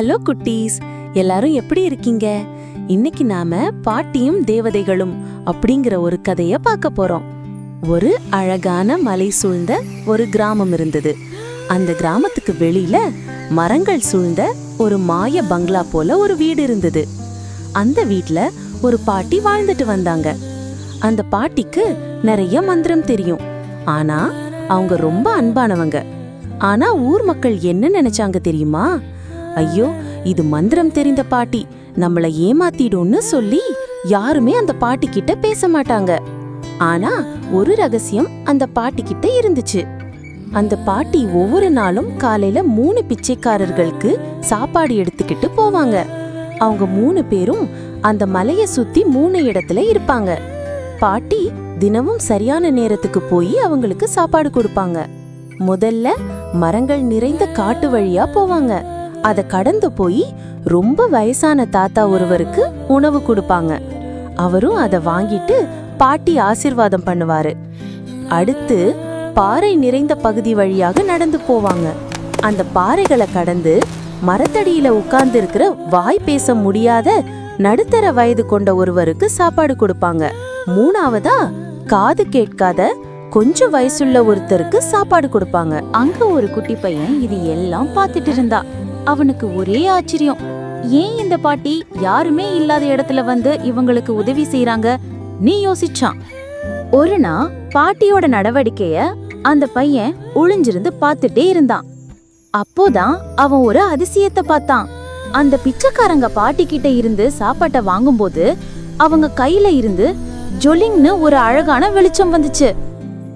Hello குட்டீஸ் எல்லாரும் எப்படி இருக்கீங்க? இன்னைக்கு நாம பாட்டியும் தேவதைகளும் அப்படிங்கிற ஒரு கதைய பார்க்க போறோம். ஒரு அழகான மலை சூழ்ந்த ஒரு கிராமம் இருந்தது. அந்த கிராமத்துக்கு வெளியில மரங்கள் சூழ்ந்த ஒரு மாய பங்களா போல ஒரு வீடு இருந்தது. அந்த வீட்ல ஒரு பாட்டி வாழ்ந்துட்டு வந்தாங்க. அந்த பாட்டிக்கு நிறைய மந்திரம் தெரியும். ஆனா அவங்க ரொம்ப அன்பானவங்க. ஆனா ஊர் மக்கள் என்ன நினைச்சாங்க தெரியுமா? ஐயோ இது மந்திரம் தெரிந்த பாட்டி. நம்மளை ஏமாத்திடும்னு சொல்லி யாருமே அந்த பாட்டி கிட்ட பேச மாட்டாங்க. ஆனா ஒரு ரகசியம் அந்த பாட்டி கிட்ட இருந்துச்சு. அந்த பாட்டி ஒவ்வொரு நாளும் காலையில மூணு பிச்சைக்காரர்களுக்கு சாப்பாடு எடுத்துக்கிட்டு போவாங்க. அவங்க மூணு பேரும் அந்த மலையை சுத்தி மூணு இடத்துல இருப்பாங்க. பாட்டி தினமும் சரியான நேரத்துக்கு போய் அவங்களுக்கு சாப்பாடு கொடுப்பாங்க. முதல்ல மரங்கள் நிறைந்த காட்டு வழியா போவாங்க. அதை கடந்து போய் ரொம்ப வயசான தாத்தா ஒருவருக்கு உணவு கொடுப்பாங்க. அவரும் அதை வாங்கிட்டு பாட்டி ஆசிர்வாதம் பண்ணுவாரு. அடுத்து பாறை நிறைந்த பகுதி வழியாக நடந்து போவாங்க. அந்த பாறைகளை கடந்து மரத்தடியில உட்கார்ந்து இருக்கிற வாய் பேச முடியாத நடுத்தர வயது கொண்ட ஒருவருக்கு சாப்பாடு கொடுப்பாங்க. மூணாவதா காது கேட்காத கொஞ்சம் வயசுள்ள ஒருத்தருக்கு சாப்பாடு கொடுப்பாங்க. அங்க ஒரு குட்டி பையன் இது எல்லாம் பார்த்துட்டு இருந்தா அவனுக்கு ஒரே ஆச்சரியம். ஏன் இந்த பாட்டி யாருமே இல்லாத இடத்துல வந்து இவங்களுக்கு உதவி செய்யறாங்க நீ யோசிச்சான். ஒரு நாள் பாட்டியோட நடவடிக்கைய அந்த பையன் ஒளிஞ்சிருந்து பார்த்துட்டே இருந்தான். அப்போதான் அவன் ஒரு அதிசயத்தை பார்த்தான். அந்த பிச்சைக்காரங்க பாட்டி கிட்ட இருந்து சாப்பாட்டை வாங்கும்போது அவங்க கையில இருந்து ஜொலிங்னு ஒரு அழகான வெளிச்சம் வந்துச்சு.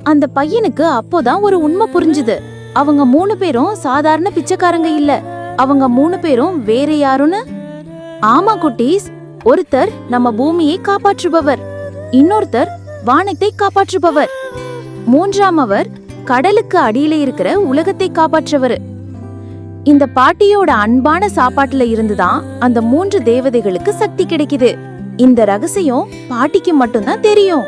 அந்த பையனுக்கு அப்போதான் ஒரு உண்மை புரிஞ்சுது. அவங்க மூணு பேரும் சாதாரண பிச்சைக்காரங்க இல்ல. அவங்க மூணு பேரும் வேற யாருன்னு? ஆமா குட்டீஸ். ஒருத்தர் நம்ம பூமியை காப்பாற்றுபவர். இன்னொருத்தர் வானத்தை காப்பாற்றுபவர். மூன்றாம் அவர் கடலுக்கு அடியில இருக்கிற உலகத்தை காப்பாற்றவர். இந்த பாட்டியோட அன்பான சாப்பாட்டுல இருந்துதான் அந்த மூன்று தேவதைகளுக்கு சக்தி கிடைக்குது. இந்த ரகசியம் பாட்டிக்கு மட்டும்தான் தெரியும்.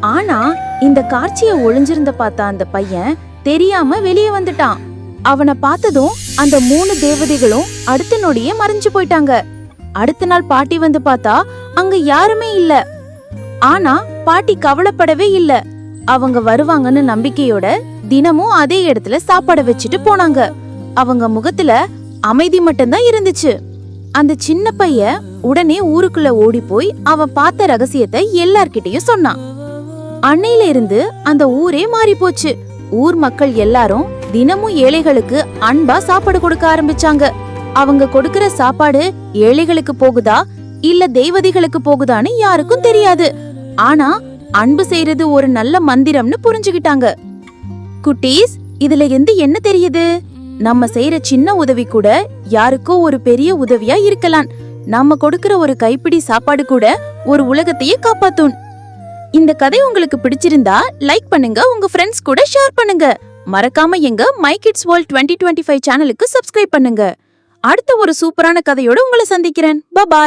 ஆனா இந்த காட்சிய ஒளிஞ்சிருந்த பார்த்த அந்த பையன் தெரியாம வெளியே வந்துட்டான். அவனை பார்த்ததும் அந்த மூணு தேவதைகளும் அடுத்த நொடியே மறைஞ்சு போயிட்டாங்க. அடுத்த நாள் பாட்டி வந்து பார்த்தா அங்க யாருமே இல்ல. ஆனா பாட்டி கவலைப்படவே இல்ல. அவங்க வருவாங்கன்னு நம்பிக்கையோட தினமும் அதே இடத்துல சாப்பாடு வச்சுட்டு போனாங்க. அவங்க முகத்துல அமைதி மட்டும்தான் இருந்துச்சு. அந்த சின்ன பையன் உடனே ஊருக்குள்ள ஓடி போய் அவன் பார்த்த ரகசியத்தை எல்லார்கிட்டயும் சொன்னான். அன்னையில இருந்து அந்த ஊரே மாறி போச்சு ஊர் மக்கள் எல்லாரும் தினமும் ஏழைகளுக்கு அன்பா சாப்பாடு கொடுக்க ஆரம்பிச்சாங்க. அவங்க கொடுக்கிற சாப்பாடு ஏழைகளுக்கு போகுதா இல்ல தெய்வதிகளுக்கு போகுதான்னு யாருக்கும் தெரியாது. ஆனா அன்பு செய்யறது ஒரு நல்ல மந்திரம்னு புரிஞ்சுகிட்டாங்க குட்டீஸ் இதுல இருந்து என்ன தெரியுது? நம்ம செய்யற சின்ன உதவி கூட யாருக்கோ ஒரு பெரிய உதவியா இருக்கலாம். நம்ம கொடுக்கிற ஒரு கைப்பிடி சாப்பாடு கூட ஒரு உலகத்தையே காப்பாத்தும். இந்த கதை உங்களுக்கு பிடிச்சிருந்தா லைக் பண்ணுங்க உங்க ஃப்ரெண்ட்ஸ் கூட ஷேர் பண்ணுங்க. மறக்காம எங்க my kids world twenty twenty five சேனலுக்கு சப்ஸ்கிரைப் பண்ணுங்க. அடுத்த ஒரு சூப்பரான கதையோட உங்களை சந்திக்கிறேன். பாய்